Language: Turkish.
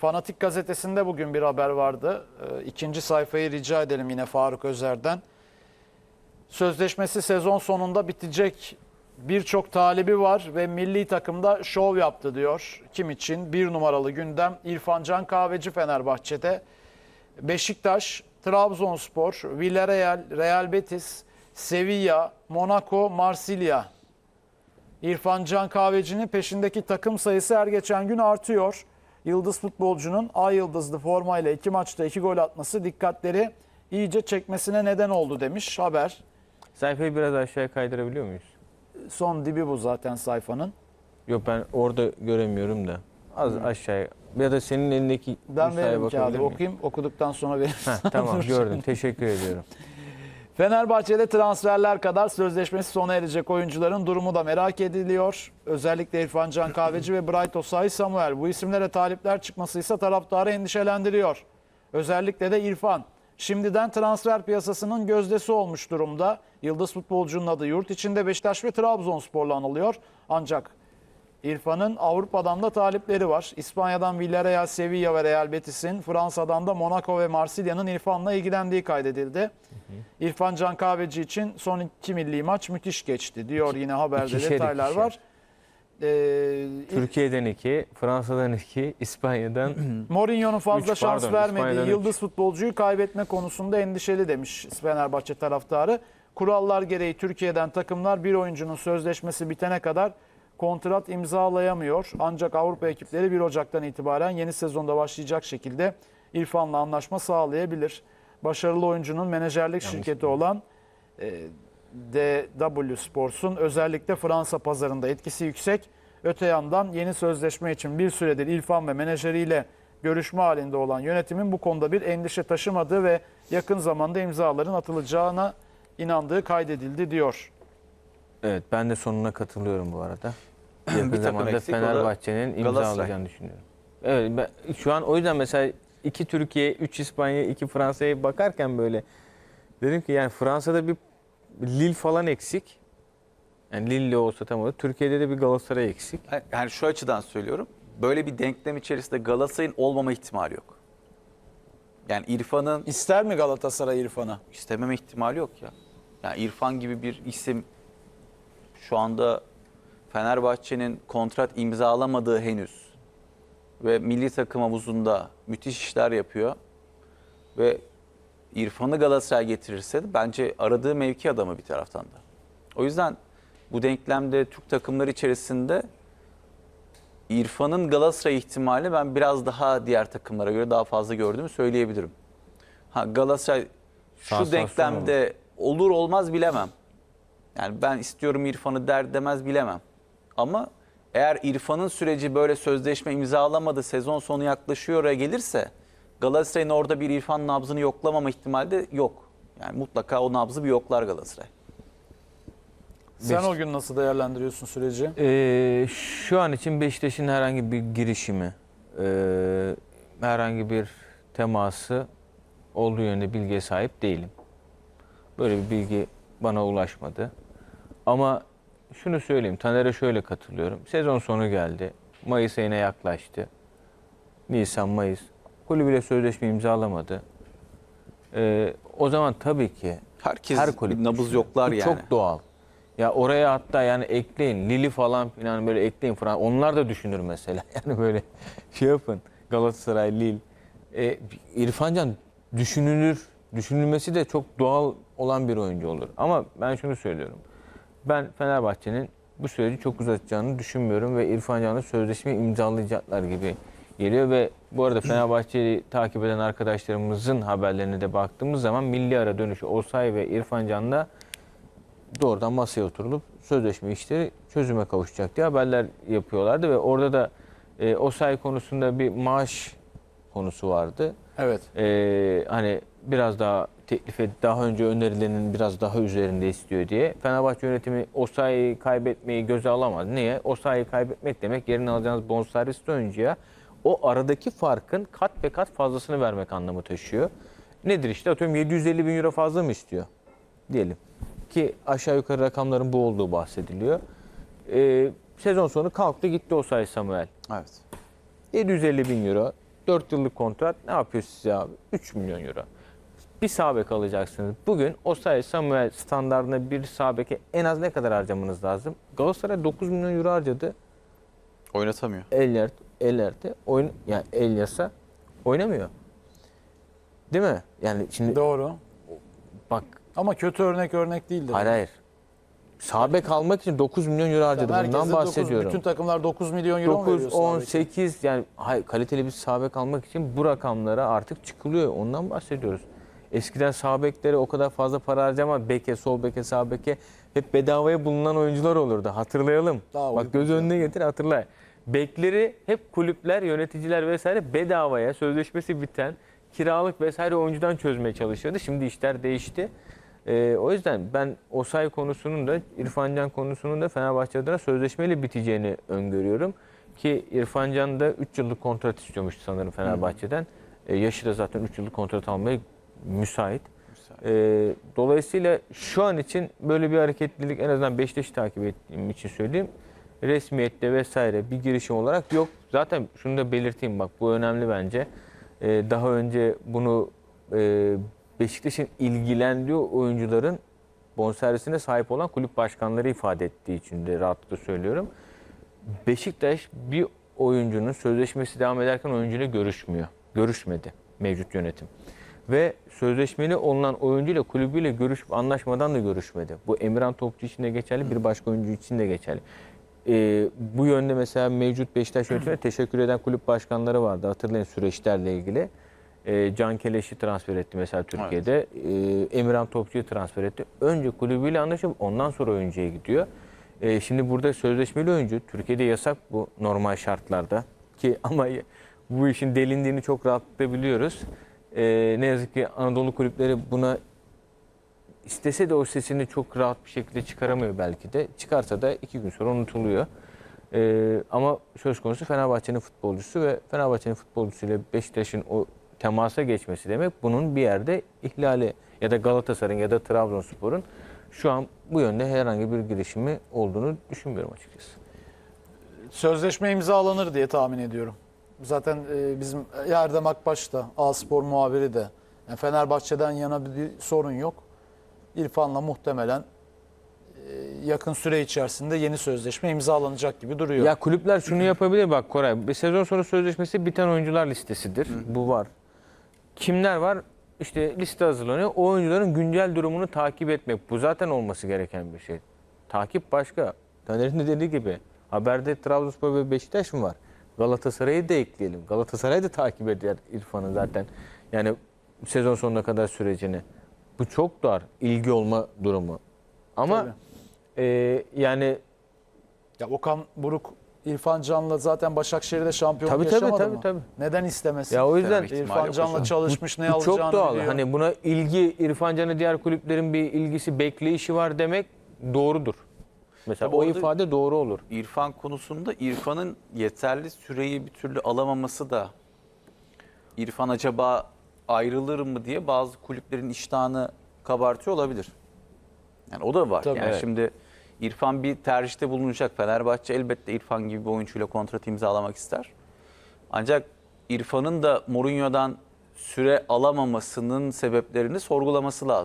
Fanatik gazetesinde bugün bir haber vardı. Ee, İkinci sayfayı rica edelim yine Faruk Özer'den. Sözleşmesi sezon sonunda bitecek birçok talibi var ve milli takımda şov yaptı diyor. Kim için? Bir numaralı gündem İrfan Can Kahveci Fenerbahçe'de. Beşiktaş, Trabzonspor, Villarreal, Real Betis, Sevilla, Monaco, Marsilya. İrfan Can Kahveci'nin peşindeki takım sayısı her geçen gün artıyor. Yıldız futbolcunun ay yıldızlı formayla iki maçta iki gol atması dikkatleri iyice çekmesine neden oldu demiş haber. Sayfayı biraz aşağıya kaydırabiliyor muyuz? Son dibi bu zaten sayfanın. Yok ben orada göremiyorum da. Az aşağıya. Ya da senin elindeki Ben nüshaya veririm bakabilir kağıdı miyim? okuyayım. Okuduktan sonra veririm. Heh, tamam Dur gördüm. Teşekkür ediyorum. Fenerbahçe'de transferler kadar sözleşmesi sona erecek oyuncuların durumu da merak ediliyor. Özellikle İrfan Can Kahveci ve Bright Osayi Samuel. Bu isimlere talipler çıkması ise taraftarı endişelendiriyor. Özellikle de İrfan. Şimdiden transfer piyasasının gözdesi olmuş durumda. Yıldız futbolcunun adı yurt içinde Beşiktaş ve Trabzonspor'la anılıyor. Ancak İrfan'ın Avrupa'dan da talipleri var. İspanya'dan Villarreal, Sevilla ve Real Betis'in, Fransa'dan da Monaco ve Marsilya'nın İrfan'la ilgilendiği kaydedildi. İrfan Can Kahveci için son iki milli maç müthiş geçti diyor yine haberde İkişer detaylar ikişer. var. Ee, Türkiye'den iki, Fransa'dan iki, İspanya'dan Mourinho'nun fazla Üç, şans pardon, vermediği İspanya'dan üç. yıldız futbolcuyu kaybetme konusunda endişeli demiş Fenerbahçe taraftarı. Kurallar gereği Türkiye'den takımlar bir oyuncunun sözleşmesi bitene kadar kontrat imzalayamıyor. Ancak Avrupa ekipleri 1 Ocak'tan itibaren yeni sezonda başlayacak şekilde İrfan'la anlaşma sağlayabilir. Başarılı oyuncunun menajerlik şirketi olan e, DW Sports'un özellikle Fransa pazarında etkisi yüksek. Öte yandan yeni sözleşme için bir süredir İrfan ve menajeriyle görüşme halinde olan yönetimin bu konuda bir endişe taşımadığı ve yakın zamanda imzaların atılacağına inandığı kaydedildi diyor. Evet ben de sonuna katılıyorum bu arada. Bir Yakın takım zamanda Fenerbahçe'nin imzalayacağını düşünüyorum. Evet ben, şu an o yüzden mesela iki Türkiye, üç İspanya, iki Fransa'ya bakarken böyle dedim ki yani Fransa'da bir Lille falan eksik. Yani Lille olsa tam olur. Türkiye'de de bir Galatasaray eksik. Yani şu açıdan söylüyorum. Böyle bir denklem içerisinde Galatasaray'ın olmama ihtimali yok. Yani İrfan'ın İster mi Galatasaray İrfan'ı? istememe ihtimali yok ya. Yani İrfan gibi bir isim şu anda Fenerbahçe'nin kontrat imzalamadığı henüz ve milli takım havuzunda müthiş işler yapıyor ve İrfan'ı Galatasaray getirirse de bence aradığı mevki adamı bir taraftan da. O yüzden bu denklemde Türk takımları içerisinde İrfan'ın Galatasaray ihtimali ben biraz daha diğer takımlara göre daha fazla gördüğümü söyleyebilirim. Ha Galatasaray şu Sansasyon denklemde olur olmaz bilemem. Yani ben istiyorum İrfan'ı der demez bilemem. Ama eğer İrfan'ın süreci böyle sözleşme imzalamadı, sezon sonu yaklaşıyor oraya gelirse Galatasaray'ın orada bir İrfan nabzını yoklamama ihtimali de yok. Yani mutlaka o nabzı bir yoklar Galatasaray. Sen Beş- o gün nasıl değerlendiriyorsun süreci? Ee, şu an için Beşiktaş'ın herhangi bir girişimi, e, herhangi bir teması olduğu yönde bilgiye sahip değilim. Böyle bir bilgi bana ulaşmadı. Ama şunu söyleyeyim, Taner'e şöyle katılıyorum. Sezon sonu geldi. Mayıs ayına yaklaştı. Nisan, Mayıs. Kulübüyle sözleşme imzalamadı. Ee, o zaman tabii ki Herkes her kulüp nabız düşünüyor. yoklar Bu yani. Çok doğal. Ya oraya hatta yani ekleyin Lili falan filan böyle ekleyin falan. Onlar da düşünür mesela. Yani böyle şey yapın. Galatasaray, Lille. E, İrfan Can düşünülür. Düşünülmesi de çok doğal olan bir oyuncu olur. Ama ben şunu söylüyorum. Ben Fenerbahçe'nin bu süreci çok uzatacağını düşünmüyorum ve İrfan Can'la sözleşme imzalayacaklar gibi geliyor ve bu arada Fenerbahçe'yi takip eden arkadaşlarımızın haberlerine de baktığımız zaman milli ara dönüşü Osay ve İrfan Can'la doğrudan masaya oturulup sözleşme işleri çözüme kavuşacak diye haberler yapıyorlardı ve orada da e, Osay konusunda bir maaş konusu vardı. Evet. Ee, hani biraz daha teklif et, daha önce önerilenin biraz daha üzerinde istiyor diye. Fenerbahçe yönetimi Osayi'yi kaybetmeyi göze alamaz. Niye? Osayi'yi kaybetmek demek yerine alacağınız bonservisli oyuncuya o aradaki farkın kat ve kat fazlasını vermek anlamı taşıyor. Nedir işte atıyorum 750 bin euro fazla mı istiyor? Diyelim. Ki aşağı yukarı rakamların bu olduğu bahsediliyor. Ee, sezon sonu kalktı gitti Osayi Samuel. Evet. 750 bin euro 4 yıllık kontrat ne yapıyor size abi? 3 milyon euro. Bir sağ bek alacaksınız. Bugün Osayi Samuel standartında bir sağ beke en az ne kadar harcamanız lazım? Galatasaray 9 milyon euro harcadı. Oynatamıyor. Elyert, Elyert'e oyun yani Elyas'a oynamıyor. Değil mi? Yani şimdi Doğru. bak Ama kötü örnek örnek değildir. hayır hayır. Sağ bek almak için 9 milyon euro harcadı. Herkes de Bundan dokuz- bahsediyorum. bütün takımlar 9 milyon euro mu 9, veriyor 10, sahadaki? 8 yani hayır, kaliteli bir sağ bek almak için bu rakamlara artık çıkılıyor. Ondan bahsediyoruz. Eskiden sağ beklere o kadar fazla para harcama beke, sol beke, sağ beke hep bedavaya bulunan oyuncular olurdu. Hatırlayalım. Daha Bak göz önüne getir hatırla. Bekleri hep kulüpler, yöneticiler vesaire bedavaya sözleşmesi biten kiralık vesaire oyuncudan çözmeye çalışıyordu. Şimdi işler değişti. Ee, o yüzden ben Osay konusunun da İrfan Can konusunun da Fenerbahçe adına sözleşmeyle biteceğini öngörüyorum. Ki İrfan Can da 3 yıllık kontrat istiyormuştu sanırım Fenerbahçe'den. Ee, yaşı da zaten 3 yıllık kontrat almaya müsait. Ee, dolayısıyla şu an için böyle bir hareketlilik en azından Beşiktaş'ı takip ettiğim için söyleyeyim. Resmiyette vesaire bir girişim olarak yok. Zaten şunu da belirteyim bak bu önemli bence. Ee, daha önce bunu e, Beşiktaş'ın ilgilendiği oyuncuların bonservisine sahip olan kulüp başkanları ifade ettiği için de rahatlıkla söylüyorum. Beşiktaş bir oyuncunun sözleşmesi devam ederken oyuncuyla görüşmüyor. Görüşmedi mevcut yönetim. Ve sözleşmeli olunan oyuncuyla kulübüyle görüşüp anlaşmadan da görüşmedi. Bu Emirhan Topçu için de geçerli, bir başka oyuncu için de geçerli. Ee, bu yönde mesela mevcut Beşiktaş yönetimine teşekkür eden kulüp başkanları vardı. Hatırlayın süreçlerle ilgili. Ee, Can Keleş'i transfer etti mesela Türkiye'de. Ee, Emirhan Topçu'yu transfer etti. Önce kulübüyle anlaşıp ondan sonra oyuncuya gidiyor. Ee, şimdi burada sözleşmeli oyuncu, Türkiye'de yasak bu normal şartlarda. Ki ama bu işin delindiğini çok rahatlıkla biliyoruz. Ee, ne yazık ki Anadolu kulüpleri buna istese de o sesini çok rahat bir şekilde çıkaramıyor belki de. Çıkarsa da iki gün sonra unutuluyor. Ee, ama söz konusu Fenerbahçe'nin futbolcusu ve Fenerbahçe'nin futbolcusuyla Beşiktaş'ın o temasa geçmesi demek bunun bir yerde ihlali ya da Galatasaray'ın ya da Trabzonspor'un şu an bu yönde herhangi bir girişimi olduğunu düşünmüyorum açıkçası. Sözleşme imzalanır diye tahmin ediyorum. Zaten e, bizim Erdem Akbaş da A-Spor muhabiri de yani Fenerbahçe'den yana bir, sorun yok. İrfan'la muhtemelen e, yakın süre içerisinde yeni sözleşme imzalanacak gibi duruyor. Ya kulüpler şunu yapabilir bak Koray. Bir sezon sonu sözleşmesi biten oyuncular listesidir. Bu var. Kimler var? İşte liste hazırlanıyor. O oyuncuların güncel durumunu takip etmek. Bu zaten olması gereken bir şey. Takip başka. Taner'in de dediği gibi haberde Trabzonspor ve Beşiktaş mı var? Galatasaray'ı da ekleyelim. Galatasaray da takip eder İrfan'ı zaten. Yani sezon sonuna kadar sürecini. Bu çok dar ilgi olma durumu. Ama e, yani Ya Okan Buruk İrfan Can'la zaten Başakşehir'de şampiyonluk Tabii, tabii, yaşamadı tabii, mı? tabii. Neden istemesin? Ya o yüzden Tabii. ihtimali İrfan yok Can'la hocam. çalışmış ne Bu alacağını çok doğal. biliyor. Hani buna ilgi İrfan Can'ı diğer kulüplerin bir ilgisi, bekleyişi var demek doğrudur. Mesela Tabii o orada- ifade doğru olur. İrfan konusunda İrfan'ın yeterli süreyi bir türlü alamaması da İrfan acaba ayrılır mı diye bazı kulüplerin iştahını kabartıyor olabilir. Yani o da var. Tabii, yani evet. şimdi İrfan bir tercihte bulunacak. Fenerbahçe elbette İrfan gibi bir oyuncuyla kontrat imzalamak ister. Ancak İrfan'ın da Mourinho'dan süre alamamasının sebeplerini sorgulaması lazım.